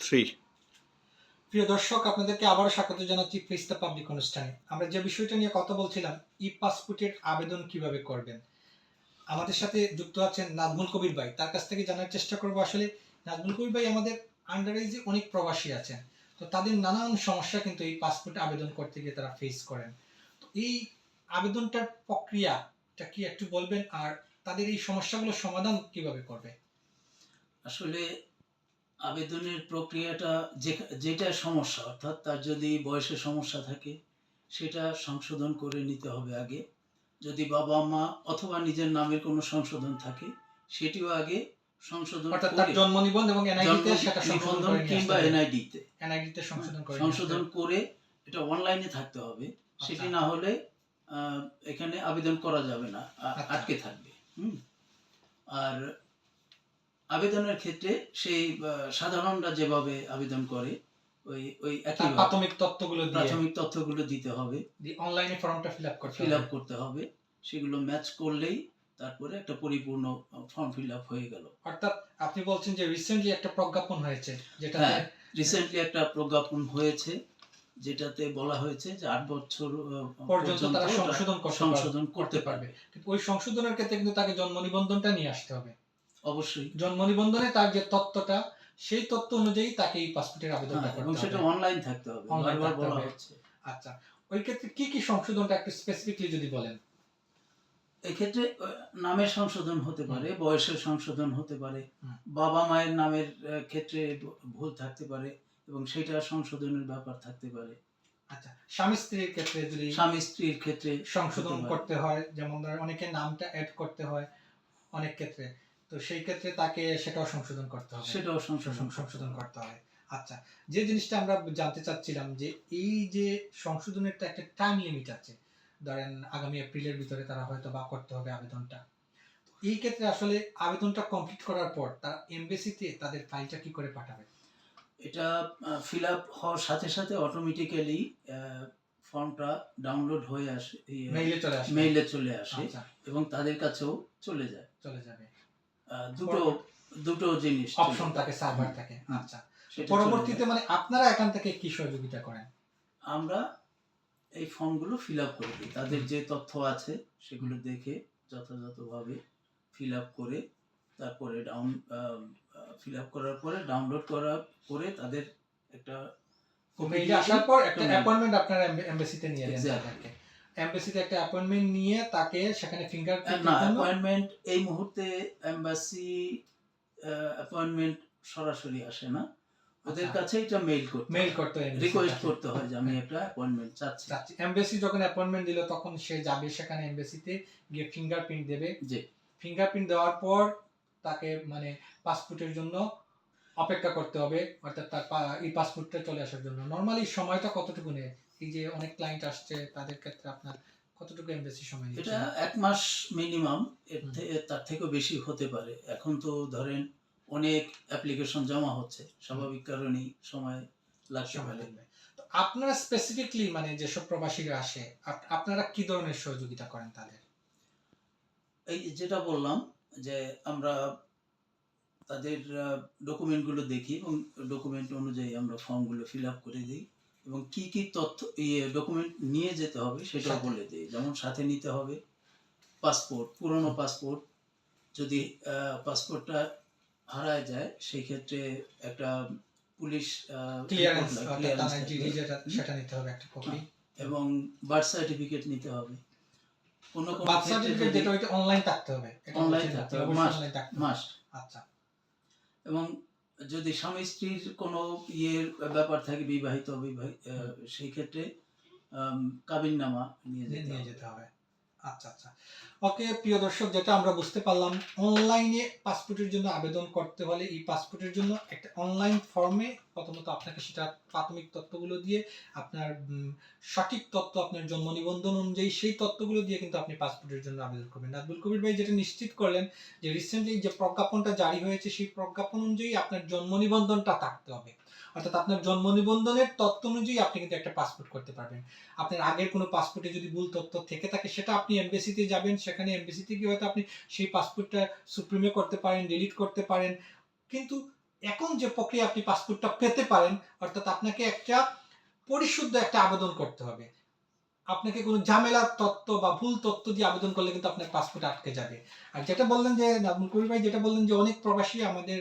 Three প্রিয় দর্শক আপনাদেরকে আবারও স্বাগত জানাচ্ছি ফেস্তা পাবলিক অনুষ্ঠানে। আমরা যে বিষয়টা নিয়ে কথা বলছিলাম ই পাসপোর্টের আবেদন কীভাবে করবেন? আমাদের সাথে যুক্ত আছেন নাজমুল কবির ভাই। তার কাছ থেকে জানার চেষ্টা করব আসলে নাজমুল কবির ভাই আমাদের আন্ডারে যে অনেক প্রবাসী আছেন। তো তাদের নানান সমস্যা কিন্তু এই পাসপোর্ট আবেদন করতে গিয়ে তারা ফেস করেন। তো এই আবেদনটার প্রক্রিয়াটা কি একটু বলবেন? আর তাদের এই সমস্যাগুলো সমাধান কীভাবে করবে? আসলে আবেদনের প্রক্রিয়াটা যেটা সমস্যা অর্থাৎ তার যদি বয়সের সমস্যা থাকে সেটা সংশোধন করে নিতে হবে আগে যদি বাবা মা অথবা নিজের নামের কোনো সংশোধন থাকে সেটিও আগে সংশোধন অর্থাৎ তার করে জন্ম নিবন্ধন এবং সেটা নিবন্ধন কিংবা। এনআইডিতে এনআইডিতে সংশোধন করে সংশোধন করে এটা অনলাইনে থাকতে হবে সেটি আচ্ছা। না হলে এখানে আবেদন করা যাবে না আচ্ছা। আটকে থাকবে হুম আর আবেদনের ক্ষেত্রে সেই সাধারণরা যেভাবে আবেদন করে ওই ওই একই প্রাথমিক তথ্যগুলো দিয়ে। প্রাথমিক তথ্যগুলো দিতে হবে। অনলাইনে ফর্মটা ফিল আপ করতে ফিল আপ করতে হবে। সেগুলো ম্যাচ করলেই তারপরে একটা পরিপূর্ণ ফর্ম ফিল আপ হয়ে গেল। অর্থাৎ আপনি বলছেন যে রিসেন্টলি একটা প্রজ্ঞাপন হয়েছে যেটা হ্যাঁ। রিসেন্টলি একটা প্রজ্ঞাপন হয়েছে যেটাতে বলা হয়েছে যে আট বছর পর্যন্ত তারা সংশোধন করতে পারবে- সংশোধন করতে পারবে পারবে। কিন্তু ওই সংশোধনের ক্ষেত্রে কিন্তু তাকে জন্ম নিবন্ধনটা নিয়ে আসতে হবে। অবশ্যই। জন্ম নিবন্ধনে তার যে তথ্যটা সেই তথ্য অনুযায়ী তাকে এই পাসপোর্টের আবেদনটা হ্যাঁ, এবং সেটা হবে অনলাইন থাকতে হবে বারবার বলা হচ্ছে। আচ্ছা ওই ক্ষেত্রে কি কি সংশোধনটা একটু স্পেসিফিকলি যদি বলেন? এক্ষেত্রে নামের সংশোধন হতে পারে বয়সের সংশোধন হতে পারে বাবা মায়ের নামের ক্ষেত্রে ভুল থাকতে পারে এবং সেটা সংশোধনের ব্যাপার থাকতে পারে। আচ্ছা স্বামী স্ত্রীর ক্ষেত্রে যদি স্বামী স্ত্রীর ক্ষেত্রে সংশোধন করতে হয় যেমন ধর অনেকে নামটা অ্যাড করতে হয় অনেক ক্ষেত্রে। তো সেই ক্ষেত্রে তাকে সেটাও সংশোধন করতে হবে। সেটাও সংশোধন সংশোধন করতে হয় আচ্ছা যে জিনিসটা আমরা জানতে চাচ্ছিলাম যে এই যে সংশোধনের তো একটা টাইম লিমিট আছে। ধরেন আগামী এপ্রিলের ভিতরে তারা হয়তো বা করতে হবে আবেদনটা। এই ক্ষেত্রে আসলে আবেদনটা কমপ্লিট করার পর তারা এমবেসিতে তাদের ফাইলটা কি করে পাঠাবে? এটা ফিল আপ হওয়ার সাথে সাথে অটোমেটিক্যালি ফর্মটা ডাউনলোড হয়ে আসে মেইলে চলে আসে। মেইলে চলে আসে আচ্ছা। এবং তাদের কাছেও চলে যায়। চলে যাবে। দুটো দুটো জিনিস অপশন থাকে সার্ভার থাকে। আচ্ছা। পরবর্তীতে মানে আপনারা এখান থেকে কি সহযোগিতা করেন? আমরা এই ফর্মগুলো ফিল আপ করে দিই। তাদের যে তথ্য আছে সেগুলো দেখে যথাযথভাবে ফিল আপ করে তারপরে ডাউন ফিল আপ করার পরে ডাউনলোড করা করে তাদের একটা আসার পর একটা অ্যাপয়েন্টমেন্ট আপনারা এমবেসিতে নিয়ে. তাদেরকে। এমবেসিতে একটা অ্যাপয়েন্টমেন্ট নিয়ে তাকে সেখানে ফিঙ্গারপ্রিন্ট না অ্যাপয়েন্টমেন্ট এই মুহূর্তে এম্বাসি অ্যাপয়েন্টমেন্ট সরাসরি আসে না। ওদের আচ্ছা। কাছে এটা মেইল করতে মেইল করতে হয় রিকোয়েস্ট করতে হয় যে আমি একটা অ্যাপয়েন্টমেন্ট চাচ্ছি। চাচ্ছি। এমবেসি যখন অ্যাপয়েন্টমেন্ট দিল তখন সে যাবে সেখানে এমবেসিতে গিয়ে ফিঙ্গারপ্রিন্ট দেবে। জি। ফিঙ্গারপ্রিন্ট দেওয়ার পর তাকে মানে পাসপোর্টের জন্য অপেক্ষা করতে হবে। অর্থাৎ তার এই পাসপোর্টটা চলে আসার জন্য। নর্মালি সময়টা কতটুকু নেয়? এই যে অনেক ক্লায়েন্ট আসছে তাদের ক্ষেত্রে আপনার কতটুকু এমবেসি সময় এটা এক মাস মিনিমাম এর তার থেকেও বেশি হতে পারে। এখন তো ধরেন অনেক অ্যাপ্লিকেশন জমা হচ্ছে স্বাভাবিক কারণেই সময় লাগতে পারে। লাগবে। তো আপনারা স্পেসিফিকলি মানে যেসব প্রবাসীরা আসে আপনারা কি ধরনের সহযোগিতা করেন তাদের? এই যেটা বললাম যে আমরা তাদের ডকুমেন্টগুলো দেখি এবং ডকুমেন্ট অনুযায়ী আমরা ফর্মগুলো ফিল আপ করে দিই। এবং কি কি তথ্য ইয়ে ডকুমেন্ট নিয়ে যেতে হবে সেটাও বলে দিই। যেমন সাথে নিতে হবে পাসপোর্ট পুরনো পাসপোর্ট যদি পাসপোর্টটা হারায় যায় সেই ক্ষেত্রে একটা পুলিশ সেটা নিতে হবে একটা কপি এবং বার্থ সার্টিফিকেট নিতে হবে। কোনো কোনো বার্থ সার্টিফিকেট যেটা ওইটা অনলাইন থাকতে হবে। Online থাকতে হবে, online থাকতে আচ্ছা। এবং যদি স্বামী স্ত্রীর কোনো ইয়ের ব্যাপার থাকে বিবাহিত সেই ক্ষেত্রে কাবিন নামা নিয়ে যেতে হবে। আচ্ছা আচ্ছা। ওকে প্রিয় দর্শক, যেটা আমরা বুঝতে পারলাম অনলাইনে পাসপোর্টের জন্য আবেদন করতে হলে এই পাসপোর্টের জন্য একটা অনলাইন ফর্মে প্রথমত আপনাকে সেটা প্রাথমিক তথ্যগুলো দিয়ে আপনার সঠিক তথ্য, আপনার জন্ম নিবন্ধন অনুযায়ী সেই তথ্যগুলো দিয়ে কিন্তু আপনি পাসপোর্টের জন্য আবেদন করবেন। নাজবুল কবির ভাই যেটা নিশ্চিত করলেন যে রিসেন্টলি যে প্রজ্ঞাপনটা জারি হয়েছে, সেই প্রজ্ঞাপন অনুযায়ী আপনার জন্ম নিবন্ধনটা থাকতে হবে। অর্থাৎ আপনার জন্ম নিবন্ধনের তথ্য অনুযায়ী আপনি কিন্তু একটা পাসপোর্ট করতে পারবেন। আপনার আগের কোনো পাসপোর্টে যদি ভুল তথ্য থেকে থাকে, সেটা আপনি এমবেসিতে যাবেন। সেখানে এমবেসিতে গিয়ে হয়তো আপনি সেই পাসপোর্টটা সুপ্রিমে করতে পারেন ডিলিট করতে পারেন। কিন্তু এখন যে প্রক্রিয়া আপনি পাসপোর্টটা পেতে পারেন, অর্থাৎ আপনাকে একটা পরিশুদ্ধ একটা আবেদন করতে হবে। আপনাকে কোনো ঝামেলার তত্ত্ব বা ভুল তত্ত্ব দিয়ে আবেদন করলে কিন্তু আপনার পাসপোর্ট আটকে যাবে। আর যেটা বললেন যে নাজমুল কবির ভাই যেটা বললেন যে, অনেক প্রবাসী আমাদের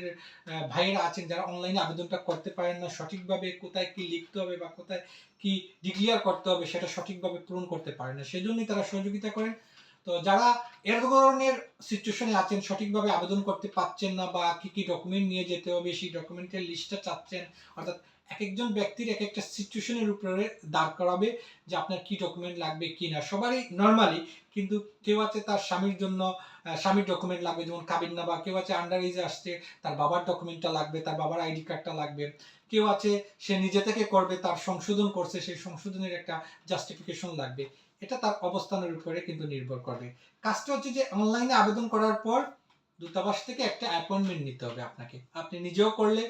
ভাইয়েরা আছেন যারা অনলাইনে আবেদনটা করতে পারেন না, সঠিকভাবে কোথায় কি লিখতে হবে বা কোথায় কি ডিক্লিয়ার করতে হবে সেটা সঠিকভাবে পূরণ করতে পারে না। সেজন্যই তারা সহযোগিতা করেন। তো যারা এর ধরনের সিচুয়েশনে আছেন, সঠিকভাবে আবেদন করতে পারছেন না বা কি কি ডকুমেন্ট নিয়ে যেতে হবে, সেই ডকুমেন্টের লিস্টটা চাচ্ছেন, অর্থাৎ এক একজন ব্যক্তির এক একটা সিচুয়েশনের উপরে দাঁড় করাবে যে আপনার কি ডকুমেন্ট লাগবে, কি না। সবারই নর্মালি কিন্তু কেউ আছে তার স্বামীর জন্য স্বামীর ডকুমেন্ট লাগবে, যেমন কাবিন বা কেউ আছে আন্ডার এজে আসছে, তার বাবার ডকুমেন্টটা লাগবে, তার বাবার আইডি কার্ডটা লাগবে। কেউ আছে সে নিজে থেকে করবে, তার সংশোধন করছে, সেই সংশোধনের একটা জাস্টিফিকেশন লাগবে। এটা তার অবস্থানের উপরে কিন্তু নির্ভর করবে। কাজটা হচ্ছে যে অনলাইনে আবেদন করার পর দূতাবাস থেকে একটা অ্যাপয়েন্টমেন্ট নিতে হবে আপনাকে। আপনি নিজেও করলে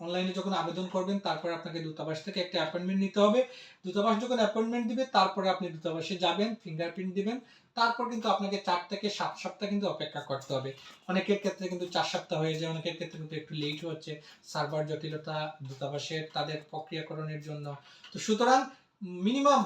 অনলাইনে যখন আবেদন করবেন, তারপর আপনাকে দূতাবাস থেকে একটা অ্যাপয়েন্টমেন্ট নিতে হবে। দূতাবাস যখন অ্যাপয়েন্টমেন্ট দিবে, তারপরে আপনি দূতাবাসে যাবেন ফিঙ্গারপ্রিন্ট দিবেন। তারপর কিন্তু আপনাকে চার থেকে সাত সপ্তাহ কিন্তু অপেক্ষা করতে হবে। অনেকের ক্ষেত্রে কিন্তু চার সপ্তাহ হয়ে যায়, অনেকের ক্ষেত্রে কিন্তু একটু লেট হচ্ছে। সার্ভার জটিলতা দূতাবাসের, তাদের প্রক্রিয়াকরণের জন্য। তো সুতরাং মিনিমাম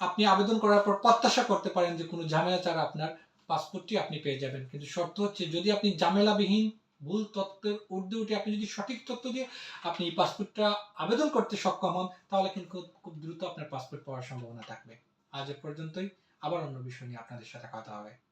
আপনি আবেদন করার পর প্রত্যাশা করতে পারেন যে কোনো ঝামেলা ছাড়া আপনার পাসপোর্টটি আপনি পেয়ে যাবেন। কিন্তু শর্ত হচ্ছে, যদি আপনি ঝামেলাবিহীন ভুল তত্ত্বের ঊর্ধ্বে উঠে আপনি যদি সঠিক তথ্য দিয়ে আপনি এই পাসপোর্টটা আবেদন করতে সক্ষম হন, তাহলে কিন্তু খুব- দ্রুত আপনার পাসপোর্ট পাওয়ার সম্ভাবনা থাকবে। আজ এ পর্যন্তই। আবার অন্য বিষয় নিয়ে আপনাদের সাথে কথা হবে।